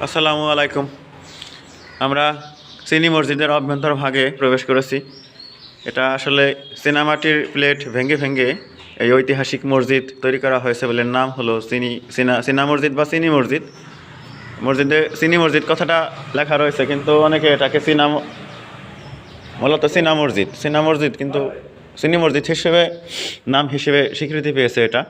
আসসালামু আলাইকুম। আমরা চিনি মসজিদের অভ্যন্তর ভাগে প্রবেশ করেছি। এটা আসলে চীনামাটির প্লেট ভেঙে ভেঙে এই ঐতিহাসিক মসজিদ তৈরি করা হয়েছে বলে নাম হলো চিনি চীনা চীনা মসজিদ বা চিনি মসজিদ। মসজিদে চিনি মসজিদ কথাটা লেখা রয়েছে, কিন্তু অনেকে এটাকে ম- মূলত চীনা মসজিদ চীনা মসজিদ কিন্তু চিনি মসজিদ হিসেবে, নাম হিসেবে স্বীকৃতি পেয়েছে এটা।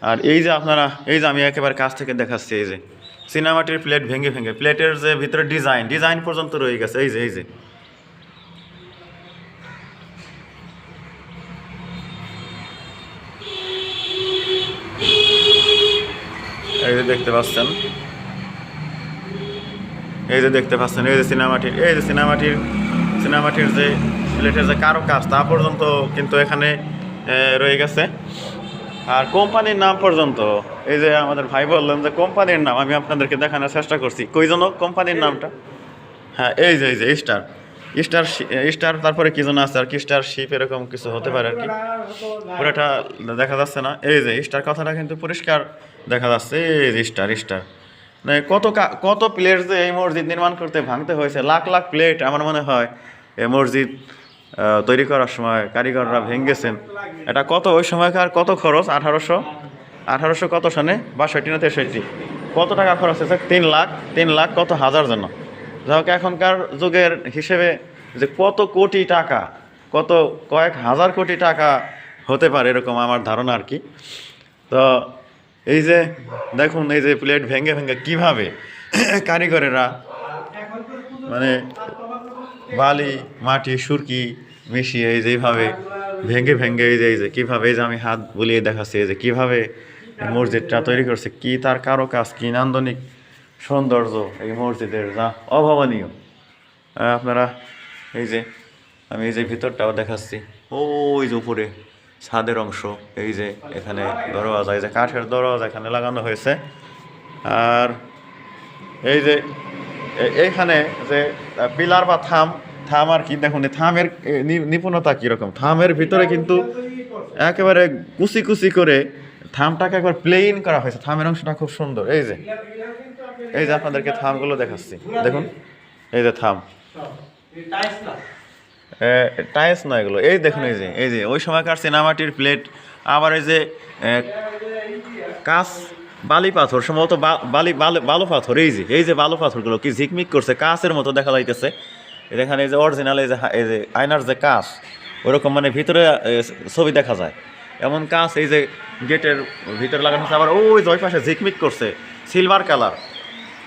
আর এই যে আপনারা, এই যে আমি একেবারে কাছ থেকে দেখাচ্ছি, এই যে চীনামাটির প্লেট ভেঙে ভেঙে, প্লেটের যে ভিতরে ডিজাইন ডিজাইন পর্যন্ত রয়ে গেছে, এই যে এই যে। এই যে দেখতে পাচ্ছেন। এই যে দেখতে পাচ্ছেন, এই যে সিনেমাটির, এই যে সিনেমাটির সিনেমাটির যে প্লেটের যে কারও কাজ তা পর্যন্ত কিন্তু এখানে রয়ে গেছে। আর কোম্পানির নাম পর্যন্ত এই যে আমাদের ভাই বললেন যে কোম্পানির নাম আমি আপনাদেরকে দেখানোর চেষ্টা করছি। কই জন্য কোম্পানির নামটা? হ্যাঁ এই যে এই যে স্টার। স্টার স্টার তারপরে কি যেন আছে আর কি স্টার শিপ এরকম কিছু হতে পারে আর কি। পুরোটা দেখা যাচ্ছে না। এই যে স্টার কথাটা কিন্তু পরিষ্কার দেখা যাচ্ছে। এই যে স্টার স্টার। মানে কত কত প্লেট যে এই মসজিদ নির্মাণ করতে ভাঙতে হয়েছে লাখ লাখ প্লেট আমার মনে হয় এই মসজিদ তৈরি করার সময় কারিগররা ভেঙেছেন এটা কত ওই সময়কার কত খরচ? আঠারোশো? আঠারোশো কত সনে? বাষট্টি না তেষট্টি? কত টাকা খরচ হয়েছে? তিন লাখ। তিন লাখ কত হাজার জন্য। যাই হোক এখনকার যুগের হিসেবে যে কত কোটি টাকা কত কয়েক হাজার কোটি টাকা হতে পারে এরকম আমার ধারণা আর কি। তো এই যে দেখুন এই যে প্লেট ভেঙে ভেঙে কীভাবে কারিগরেরা মানে বালি, মাটি, সুরকি মিশিয়ে এই যেভাবে ভেঙে ভেঙে এই যে এই যে কীভাবে এই যে আমি হাত বুলিয়ে দেখাচ্ছি, এই যে কীভাবে মসজিদটা তৈরি করছে, কি তার কারও কাজ, কি নান্দনিক সৌন্দর্য এই মসজিদের, যা অভাবনীয়। আপনারা এই যে, আমি এই যে ভিতরটাও দেখাচ্ছি, ওই যে উপরে ছাদের অংশ, এই যে এখানে দরওয়াজা, এই যে কাঠের দরওয়াজা এখানে লাগানো হয়েছে। আর এই যে এইখানে যে পিলার বা থাম থাম আর কি, দেখুন থামের নিপুণতা কীরকম? থামের ভিতরে কিন্তু একেবারে কুচি কুচি করে থামটাকে একবার প্লেইন করা হয়েছে। থামের অংশটা খুব সুন্দর। এই যে এই যে আপনাদেরকে থামগুলো দেখাচ্ছি। দেখুন, এই যে থাম। টাইলস নয় এগুলো। এই দেখুন, এই যে এই যে, ওই সময়কার সিনেমাটির প্লেট আবার এই যে কাঁচ বালি পাথর সম্ভবত বালি বালি- পাথর এই যে এই যে বালু পাথরগুলো কি ঝিকমিক করছে কাঁচের মতো দেখা যাইতেছে। এখানে এই যে অরিজিনাল এই যে এই যে আয়নার যে কাঁচ ওরকম মানে ভিতরে ছবি দেখা যায়। এমন কাঁচ এই যে গেটের ভিতরে লাগানো হচ্ছে আবার ওই যে ওই পাশে ঝিকমিক করছে সিলভার কালার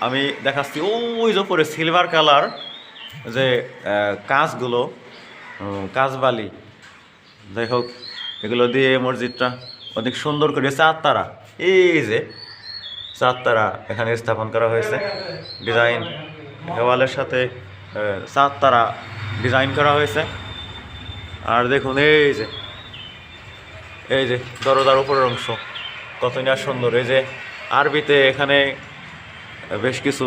আমি দেখাচ্ছি ওই যে উপরে সিলভার কালার যে কাঁচগুলো উম, কাঁচ বালি। যাই হোক এগুলো দিয়ে মসজিদটা অনেক সুন্দর করে চার তারা। এই যে চার তারা এখানে স্থাপন করা হয়েছে। ডিজাইন দেওয়ালের সাথে চার তারা ডিজাইন করা হয়েছে। আর দেখুন, এই যে এই যে দরজার উপরের অংশ, কত না সুন্দর। এই যে আরবিতে এখানে বেশ কিছু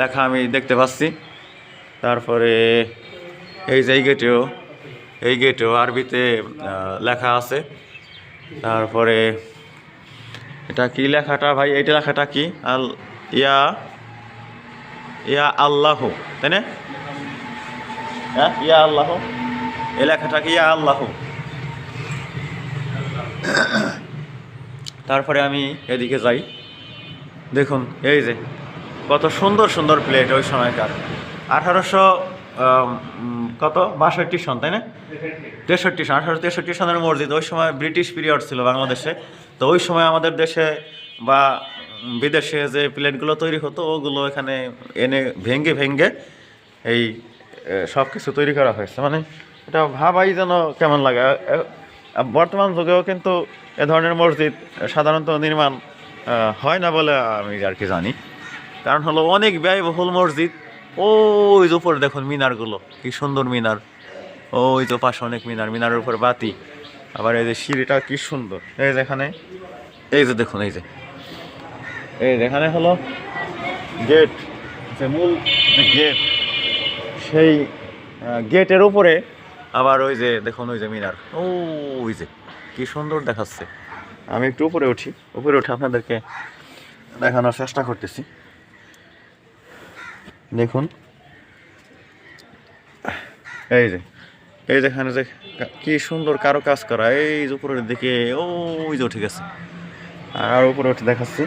লেখা আমি দেখতে পাচ্ছি। তারপরে এই যে এই গেটেও এই গেটেও আরবিতে লেখা আছে। তারপরে এটা কি লেখাটা ভাই? এইটা লেখাটা কি? আল, ইয়া ইয়া আল্লাহ, তাই না? হ্যাঁ ইয়া আল্লাহ। এই লেখাটা কি? ইয়া আল্লাহ। তারপরে আমি এদিকে যাই। দেখুন, এই যে, কত সুন্দর সুন্দর প্লেট ওই সময়কার। আঠারোশো কত? বাষট্টি সন, তাই না? তেষট্টি সন, আঠারোশো তেষট্টি সনের মসজিদ। ওই সময় ব্রিটিশ পিরিয়ড ছিল বাংলাদেশে। তো ওই সময় আমাদের দেশে বা বিদেশে যে প্লেটগুলো তৈরি হতো, ওগুলো এখানে এনে ভেঙ্গে ভেঙ্গে এই সব কিছু তৈরি করা হয়েছে। মানে এটা ভাবাই যেন কেমন লাগে। বর্তমান যুগেও কিন্তু এ ধরনের মসজিদ সাধারণত নির্মাণ হয় না বলে আমি আর কি জানি। কারণ হলো অনেক ব্যয়বহুল মসজিদ। ওই যে উপরে দেখুন মিনারগুলো, কি সুন্দর মিনার। ওই যে পাশে অনেক মিনার, মিনারের উপর বাতি। আবার এই যে সিঁড়িটা কি সুন্দর। এই যে এখানে। এই যে দেখুন, এই যে। এই যে এখানে হলো গেট, যে মূল যে গেট, সেই গেটের উপরে আবার ওই যে দেখুন, ওই যে মিনার। ও ওই যে, কি সুন্দর দেখাচ্ছে। আমি একটু উপরে উঠি। উপরে উঠে আপনাদেরকে দেখানোর চেষ্টা করতেছি। দেখুন। এই যে এই যেখানে যে কি সুন্দর কারও কাজ করা, এই যে উপরের দিকে, ওই যে উঠে গেছে। আর উপরে উঠে দেখাচ্ছি।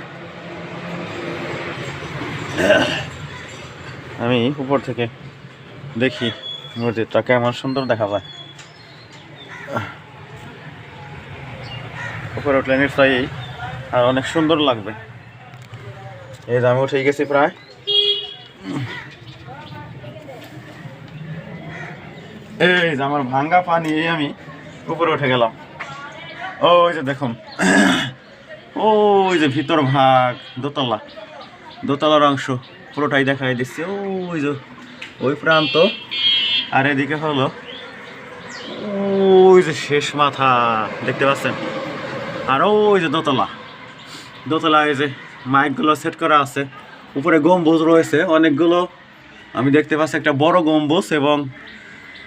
আমি উপর থেকে দেখি মসজিদটা কেমন সুন্দর দেখা যায়। উপরে উঠলে নিশ্চয়ই আর অনেক সুন্দর লাগবে। এই যে আমি উঠে গেছি প্রায়। এই যে আমার ভাঙ্গা পানি আমি উপরে উঠে গেলাম। ওই যে দেখুন। ওই যে ভিতর ভাগ, দোতলা। দোতলার অংশ পুরোটাই দেখাই দিচ্ছে। ওই যে ওই প্রান্ত। আর এদিকে হলো ওই যে শেষ মাথা, দেখতে পাচ্ছেন? আর ওই যে দোতলা। দোতলা এই যে মাইকগুলো সেট করা আছে, উপরে গম্বুজ রয়েছে। অনেকগুলো, আমি দেখতে পাচ্ছি একটা বড় গম্বুজ এবং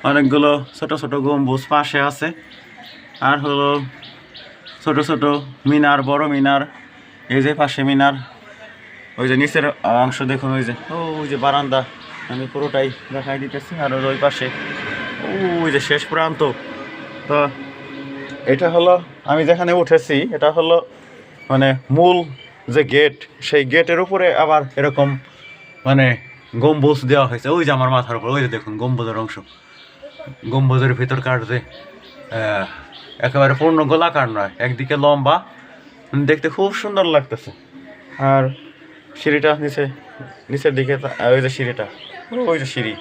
অনেকগুলো ছোট ছোট গম্বুজ পাশে আছে। আর হলো ছোট ছোট মিনার, বড় মিনার, এই যে পাশে মিনার, ওই যে নিচের অংশ দেখুন, ওই যে ওই যে বারান্দা, আমি পুরোটাই দেখাই দিতেছি। আর ওই পাশে, ওই যে শেষ প্রান্ত। তো এটা হলো, আমি যেখানে উঠেছি, এটা হলো মানে মূল যে গেট, সেই গেটের উপরে আবার এরকম মানে গম্বুজ দেওয়া হয়েছে। ওই যে আমার মাথার উপর, ওই যে দেখুন, গম্বুজের অংশ। গম্বুজের ভিতরকার যে একেবারে পূর্ণ গোলাকার নয়, একদিকে লম্বা, দেখতে খুব সুন্দর লাগতেছে। আর সিঁড়িটা নিচে, নিচের দিকে ওই যে সিঁড়িটা, ওই যে সিঁড়ি।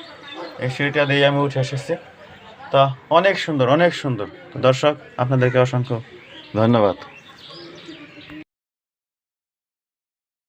এই সিঁড়িটা দিয়ে আমি উঠে এসেছি। তা অনেক সুন্দর অনেক সুন্দর। দর্শক, আপনাদেরকে অসংখ্য ধন্যবাদ।